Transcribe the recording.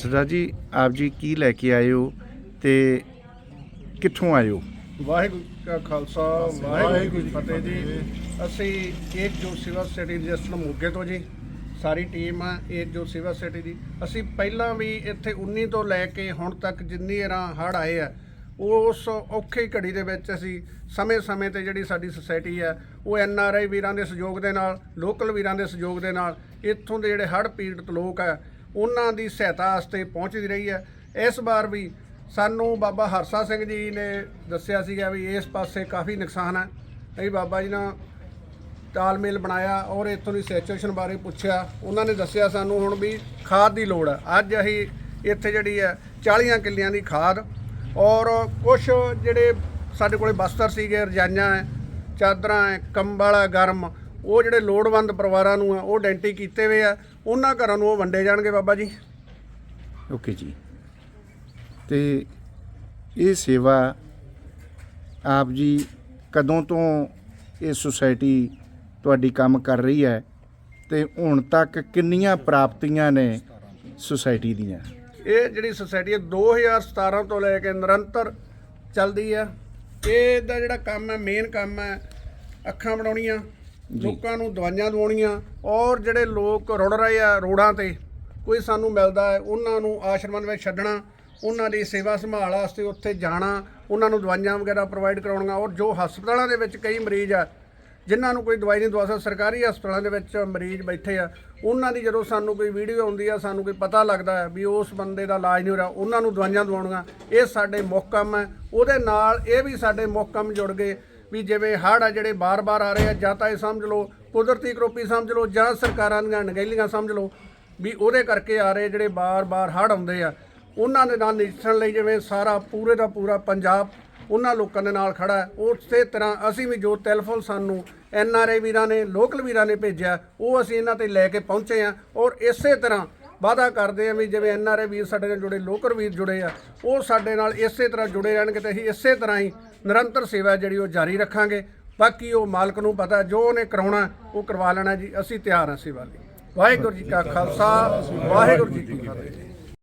ਸਰਦਾਰ ਜੀ, ਆਪ ਜੀ ਕੀ ਲੈ ਕੇ ਆਏ ਹੋ ਤੇ ਕਿੱਥੋਂ ਆਏ ਹੋ? ਵਾਹਿਗੁਰੂ ਕਾ ਖਾਲਸਾ, ਵਾਹਿਗੁਰੂ ਜੀ ਕੀ ਫਤਿਹ ਜੀ। ਅਸੀਂ ਏਕ ਜੋ ਸਿਵਾ ਸਿਟੀ ਰਜਿਸਟਰ ਮੋਗੇ ਤੋਂ ਜੀ। ਸਾਰੀ ਟੀਮ ਆ ਏਕ ਜੋ ਸਿਵਾ ਸਿਟੀ ਦੀ। ਅਸੀਂ ਪਹਿਲਾਂ ਵੀ ਇੱਥੇ 19 ਤੋਂ ਲੈ ਕੇ ਹੁਣ ਤੱਕ ਜਿੰਨੀ ਰਾਂ ਹੜ ਆਏ ਆ, ਉਸ ਔਖੀ ਘੜੀ ਦੇ ਵਿੱਚ ਅਸੀਂ ਸਮੇਂ-ਸਮੇਂ ਤੇ ਜਿਹੜੀ ਸਾਡੀ ਸੁਸਾਇਟੀ ਆ, ਉਹ ਐਨ ਆਰ ਆਈ ਵੀਰਾਂ ਦੇ ਸਹਿਯੋਗ ਦੇ ਨਾਲ, ਲੋਕਲ ਵੀਰਾਂ ਦੇ ਸਹਿਯੋਗ ਦੇ ਨਾਲ, ਇੱਥੋਂ ਦੇ ਜਿਹੜੇ ਹੜ੍ਹ ਪੀੜਤ ਲੋਕ ਆ ਉਹਨਾਂ ਦੀ ਸਹਾਇਤਾ ਵਾਸਤੇ ਪਹੁੰਚਦੀ ਰਹੀ ਹੈ। ਇਸ ਵਾਰ ਵੀ ਸਾਨੂੰ ਬਾਬਾ ਹਰਸਾ ਸਿੰਘ ਜੀ ਨੇ ਦੱਸਿਆ ਸੀਗਾ ਵੀ ਇਸ ਪਾਸੇ ਕਾਫੀ ਨੁਕਸਾਨ ਹੈ। ਅਸੀਂ ਬਾਬਾ ਜੀ ਨਾਲ ਤਾਲਮੇਲ ਬਣਾਇਆ ਔਰ ਇੱਥੋਂ ਦੀ ਸਿਚੁਏਸ਼ਨ ਬਾਰੇ ਪੁੱਛਿਆ। ਉਹਨਾਂ ਨੇ ਦੱਸਿਆ ਸਾਨੂੰ ਹੁਣ ਵੀ ਖਾਦ ਦੀ ਲੋੜ ਹੈ। ਅੱਜ ਅਸੀਂ ਇੱਥੇ ਜਿਹੜੀ ਹੈ 40 ਕਿੱਲਿਆਂ ਦੀ ਖਾਦ ਔਰ ਕੁਝ ਜਿਹੜੇ ਸਾਡੇ ਕੋਲੇ ਬਸਤਰ ਸੀਗੇ, ਰਜਾਈਆਂ ਹੈ, ਚਾਦਰਾਂ ਹੈ, ਕੰਬਲ ਹੈ, ਗਰਮ ਉਹ ਜਿਹੜੇ ਲੋੜਵੰਦ ਪਰਿਵਾਰਾਂ ਨੂੰ ਆ ਉਹ ਡੈਂਟੀ ਕੀਤੇ ਹੋਏ ਆ ਉਹਨਾਂ ਘਰਾਂ ਨੂੰ ਉਹ ਵੰਡੇ ਜਾਣਗੇ ਬਾਬਾ ਜੀ। ਓਕੇ ਜੀ। ਤੇ ਇਹ ਸੇਵਾ ਆਪ ਜੀ ਕਦੋਂ ਤੋਂ ਇਹ ਸੁਸਾਇਟੀ ਤੁਹਾਡੀ ਕੰਮ ਕਰ ਰਹੀ ਹੈ ਤੇ ਹੁਣ ਤੱਕ ਕਿੰਨੀਆਂ ਪ੍ਰਾਪਤੀਆਂ ਨੇ ਸੁਸਾਇਟੀ ਦੀਆਂ? ਇਹ ਜਿਹੜੀ ਸੁਸਾਇਟੀ ਹੈ 2017 ਤੋਂ ਲੈ ਕੇ ਨਿਰੰਤਰ ਚੱਲਦੀ ਆ ਇਹ ਦਾ ਜਿਹੜਾ ਕੰਮ ਹੈ ਮੇਨ ਕੰਮ ਹੈ ਅੱਖਾਂ ਬਣਾਉਣੀਆਂ। ਲੋਕਾਂ ਨੂੰ ਦਵਾਈਆਂ ਦਵਾਉਣੀਆਂ ਔਰ ਜਿਹੜੇ ਲੋਕ ਰੁੜ ਰਹੇ ਆ ਰੋਡਾਂ ਤੇ, ਕੋਈ ਸਾਨੂੰ ਮਿਲਦਾ ਹੈ, ਉਹਨਾਂ ਨੂੰ ਆਸ਼ਰਮਾਂ ਦੇ ਵਿੱਚ ਛੱਡਣਾ, ਉਹਨਾਂ ਦੀ ਸੇਵਾ ਸੰਭਾਲ ਵਾਸਤੇ ਉੱਥੇ ਜਾਣਾ, ਉਹਨਾਂ ਨੂੰ ਦਵਾਈਆਂ ਵਗੈਰਾ ਪ੍ਰੋਵਾਈਡ ਕਰਾਉਣੀਆਂ ਔਰ ਜੋ ਹਸਪਤਾਲਾਂ ਦੇ ਵਿੱਚ ਕਈ ਮਰੀਜ਼ ਆ, ਜਿਨ੍ਹਾਂ ਨੂੰ ਕੋਈ ਦਵਾਈ ਨਹੀਂ ਦਵਾ ਸਕਦਾ, ਸਰਕਾਰੀ ਹਸਪਤਾਲਾਂ ਦੇ ਵਿੱਚ ਮਰੀਜ਼ ਬੈਠੇ ਆ, ਉਹਨਾਂ ਦੀ ਜਦੋਂ ਸਾਨੂੰ ਕੋਈ ਵੀਡੀਓ ਆਉਂਦੀ ਆ, ਸਾਨੂੰ ਕੋਈ ਪਤਾ ਲੱਗਦਾ ਹੈ ਵੀ ਉਸ ਬੰਦੇ ਦਾ ਇਲਾਜ ਨਹੀਂ ਹੋ ਰਿਹਾ, ਉਹਨਾਂ ਨੂੰ ਦਵਾਈਆਂ ਦਵਾਉਣੀਆਂ, ਇਹ ਸਾਡੇ ਮੁੱਖ ਕੰਮ ਹੈ, ਉਹਦੇ ਨਾਲ ਇਹ ਵੀ ਸਾਡੇ ਮੁੱਖ ਕੰਮ ਜੁੜ ਗਏ ਵੀ ਜਿਵੇਂ ਹੜ੍ਹ ਆ ਜਿਹੜੇ ਬਾਰ-ਬਾਰ ਆ ਰਹੇ ਆ, ਜਾਂ ਤਾਂ ਇਹ ਸਮਝ ਲਓ ਕੁਦਰਤੀ ਕਰੋਪੀ ਸਮਝ ਲਓ, ਜਾਂ ਸਰਕਾਰਾਂ ਦੀਆਂ ਨਗੈਲੀਆਂ ਸਮਝ ਲਓ, ਵੀ ਉਹਦੇ ਕਰਕੇ ਆ ਰਹੇ ਜਿਹੜੇ ਬਾਰ-ਬਾਰ ਹੜ੍ਹ ਆਉਂਦੇ ਆ, ਉਹਨਾਂ ਦੇ ਨਾਲ ਨਿਪਟਣ ਲਈ ਜਿਵੇਂ ਸਾਰਾ ਪੂਰੇ ਦਾ ਪੂਰਾ ਪੰਜਾਬ ਉਹਨਾਂ ਲੋਕਾਂ ਦੇ ਨਾਲ ਖੜਾ ਉਸੇ ਤਰ੍ਹਾਂ ਅਸੀਂ ਵੀ ਜੋ ਟੈਲੀਫੋਨ ਸਾਨੂੰ ਐਨ ਆਰ ਆਈ ਵੀਰਾਂ ਨੇ, ਲੋਕਲ ਵੀਰਾਂ ਨੇ ਭੇਜਿਆ, ਉਹ ਅਸੀਂ ਇਹਨਾਂ ਤੇ ਲੈ ਕੇ ਪਹੁੰਚੇ ਆ ਔਰ ਇਸੇ ਤਰ੍ਹਾਂ ਵਾਅਦਾ ਕਰਦੇ ਆ ਵੀ ਜਿਵੇਂ ਐਨ ਆਰ ਆਈ ਵੀਰ ਸਾਡੇ ਨਾਲ ਜੁੜੇ ਲੋਕਲ ਵੀਰ ਜੁੜੇ ਆ, ਉਹ ਸਾਡੇ ਨਾਲ ਇਸੇ ਤਰ੍ਹਾਂ ਜੁੜੇ ਰਹਿਣਗੇ ਤੇ ਅਸੀਂ ਇਸੇ ਤਰ੍ਹਾਂ ਹੀ ਨਿਰੰਤਰ ਸੇਵਾ ਜਿਹੜੀ ਉਹ ਜਾਰੀ ਰੱਖਾਂਗੇ। ਬਾਕੀ ਉਹ ਮਾਲਕ ਨੂੰ ਪਤਾ, ਜੋ ਉਹਨੇ ਕਰਾਉਣਾ, ਉਹ ਕਰਵਾ ਲੈਣਾ ਜੀ, ਅਸੀਂ ਤਿਆਰ ਹਾਂ ਸੇਵਾ ਲਈ। ਵਾਹਿਗੁਰੂ ਜੀ ਕਾ ਖਾਲਸਾ, ਵਾਹਿਗੁਰੂ ਜੀ ਕੀ ਫਤਿਹ।